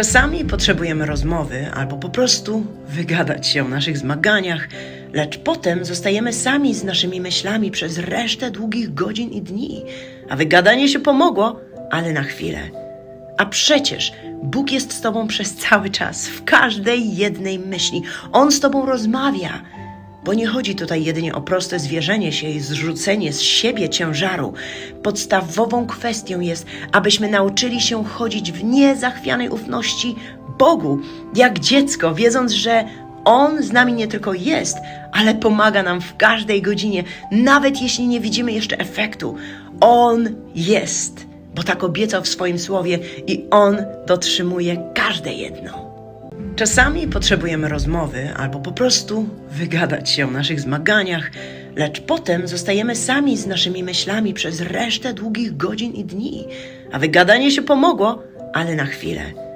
Czasami potrzebujemy rozmowy albo po prostu wygadać się o naszych zmaganiach, lecz potem zostajemy sami z naszymi myślami przez resztę długich godzin i dni. A wygadanie się pomogło, ale na chwilę. A przecież Bóg jest z Tobą przez cały czas, w każdej jednej myśli. On z Tobą rozmawia. Bo nie chodzi tutaj jedynie o proste zwierzenie się i zrzucenie z siebie ciężaru. Podstawową kwestią jest, abyśmy nauczyli się chodzić w niezachwianej ufności Bogu, jak dziecko, wiedząc, że On z nami nie tylko jest, ale pomaga nam w każdej godzinie, nawet jeśli nie widzimy jeszcze efektu. On jest, bo tak obiecał w swoim słowie i On dotrzymuje każde jedno. Czasami potrzebujemy rozmowy albo po prostu wygadać się o naszych zmaganiach, lecz potem zostajemy sami z naszymi myślami przez resztę długich godzin i dni. A wygadanie się pomogło, ale na chwilę.